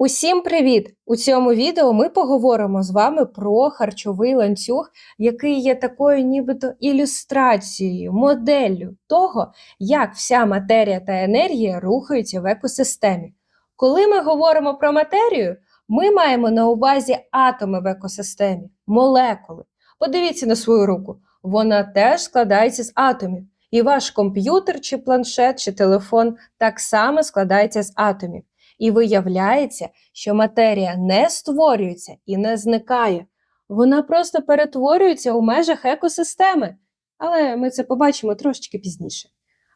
Усім привіт! У цьому відео ми поговоримо з вами про харчовий ланцюг, який є такою нібито ілюстрацією, моделлю того, як вся матерія та енергія рухаються в екосистемі. Коли ми говоримо про матерію, ми маємо на увазі атоми в екосистемі, молекули. Подивіться на свою руку, вона теж складається з атомів. І ваш комп'ютер, чи планшет, чи телефон так само складається з атомів. І виявляється, що матерія не створюється і не зникає. Вона просто перетворюється у межах екосистеми. Але ми це побачимо трошечки пізніше.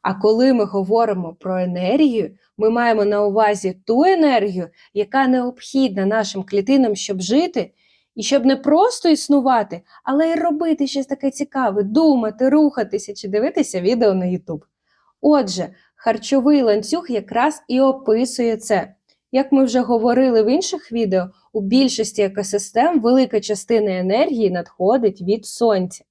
А коли ми говоримо про енергію, ми маємо на увазі ту енергію, яка необхідна нашим клітинам, щоб жити, і щоб не просто існувати, але й робити щось таке цікаве, думати, рухатися чи дивитися відео на YouTube. Отже, харчовий ланцюг якраз і описує це. Як ми вже говорили в інших відео, у більшості екосистем велика частина енергії надходить від сонця.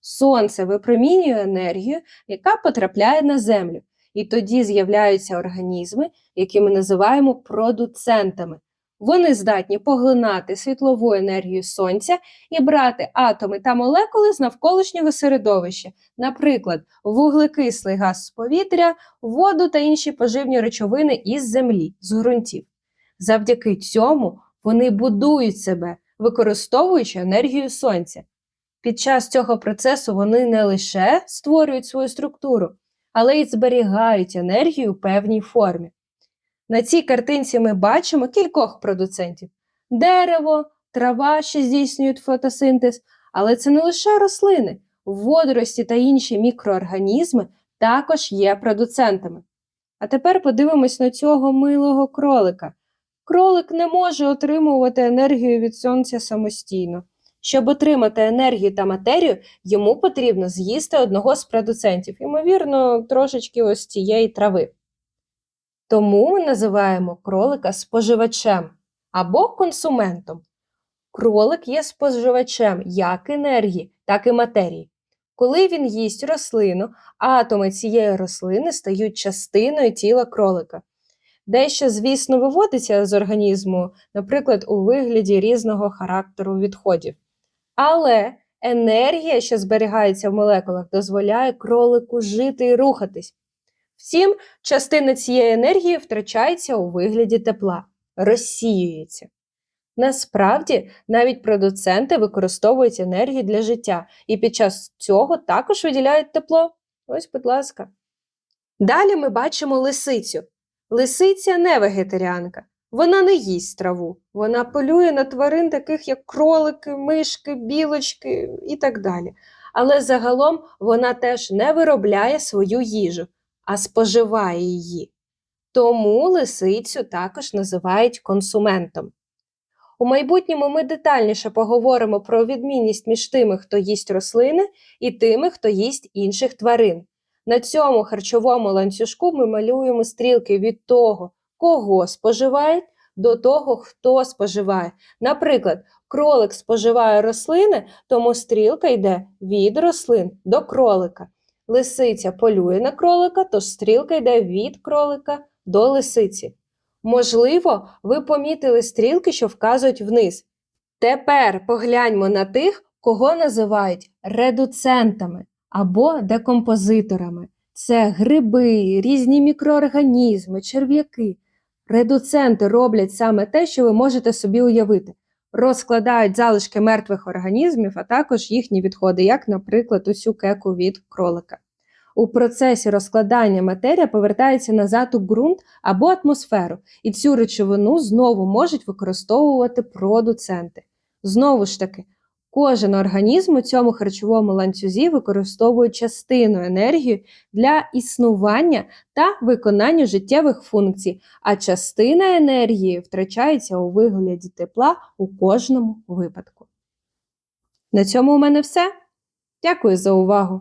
Сонце випромінює енергію, яка потрапляє на землю, і тоді з'являються організми, які ми називаємо продуцентами. Вони здатні поглинати світлову енергію сонця і брати атоми та молекули з навколишнього середовища, наприклад, вуглекислий газ з повітря, воду та інші поживні речовини із землі, з ґрунтів. Завдяки цьому вони будують себе, використовуючи енергію сонця. Під час цього процесу вони не лише створюють свою структуру, але й зберігають енергію в певній формі. На цій картинці ми бачимо кількох продуцентів: дерево, трава, що здійснюють фотосинтез, але це не лише рослини, водорості та інші мікроорганізми також є продуцентами. А тепер подивимось на цього милого кролика. Кролик не може отримувати енергію від сонця самостійно. Щоб отримати енергію та матерію, йому потрібно з'їсти одного з продуцентів, ймовірно, трошечки ось цієї трави. Тому ми називаємо кролика споживачем або консументом. Кролик є споживачем як енергії, так і матерії. Коли він їсть рослину, атоми цієї рослини стають частиною тіла кролика. Дещо, звісно, виводиться з організму, наприклад, у вигляді різного характеру відходів. Але енергія, що зберігається в молекулах, дозволяє кролику жити і рухатись. Втім, частина цієї енергії втрачається у вигляді тепла, розсіюється. Насправді, навіть продуценти використовують енергію для життя і під час цього також виділяють тепло. Ось, будь ласка. Далі ми бачимо лисицю. Лисиця не вегетаріанка. Вона не їсть траву, вона полює на тварин, таких як кролики, мишки, білочки і так далі. Але загалом вона теж не виробляє свою їжу, а споживає її. Тому лисицю також називають консументом. У майбутньому ми детальніше поговоримо про відмінність між тими, хто їсть рослини, і тими, хто їсть інших тварин. На цьому харчовому ланцюжку ми малюємо стрілки від того, кого споживають, до того, хто споживає. Наприклад, кролик споживає рослини, тому стрілка йде від рослин до кролика. Лисиця полює на кролика, тож стрілка йде від кролика до лисиці. Можливо, ви помітили стрілки, що вказують вниз. Тепер погляньмо на тих, кого називають редуцентами або декомпозиторами. Це гриби, різні мікроорганізми, черв'яки. Редуценти роблять саме те, що ви можете собі уявити. Розкладають залишки мертвих організмів, а також їхні відходи, як, наприклад, усю кеку від кролика. У процесі розкладання матерія повертається назад у ґрунт або атмосферу, і цю речовину знову можуть використовувати продуценти. Знову ж таки, кожен організм у цьому харчовому ланцюзі використовує частину енергії для існування та виконання життєвих функцій, а частина енергії втрачається у вигляді тепла у кожному випадку. На цьому у мене все. Дякую за увагу!